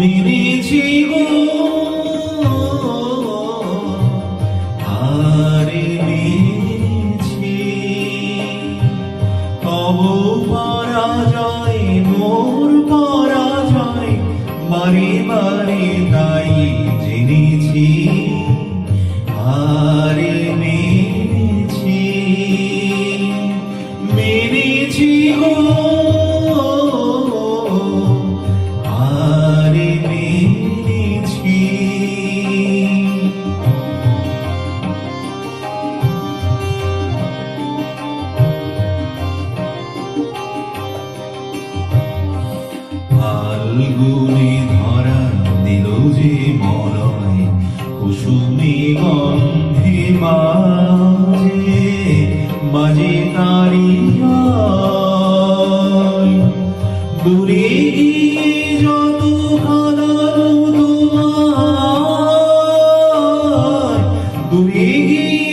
মেরেছি গো। আরে মেরেছি তব পরাজয় মোর পরাজয় ফাল্গুনে ধরা দিল যে মরয় কুসুমে গন্ধে বাজে বাজে তারি। দূরে গিয়ে যত কাঁদালো তোমায় দূরে গিয়ে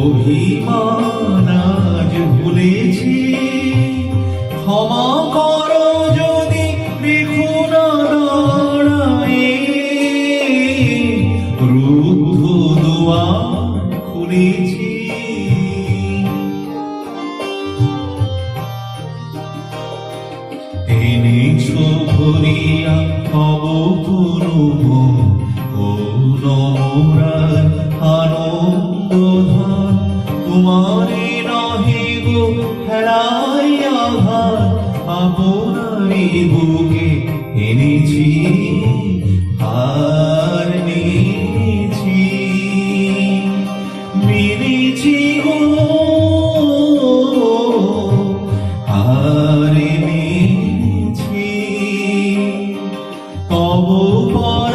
অভিমান আজ ভুলেছি। ক্ষমা করো যদি রেখো না দাঁড়ায়ে খুলেছি। এনেছো ভরিয়া অবপুরুভ ও নমরার তোমারে নহে গো হেরাইয়া ভার আপনারে বুকে এনেছি হার মেনেছি মেনেছি গো, হারে মেনেছি তব পরাজয়